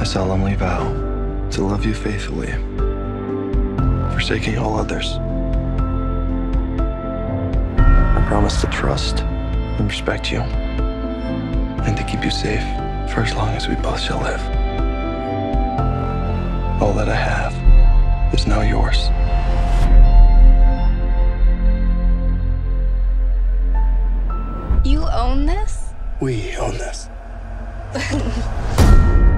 I solemnly vow to love you faithfully, forsaking all others. I promise to trust and respect you, and to keep you safe for as long as we both shall live. All that I have is now yours. You own this? We own this.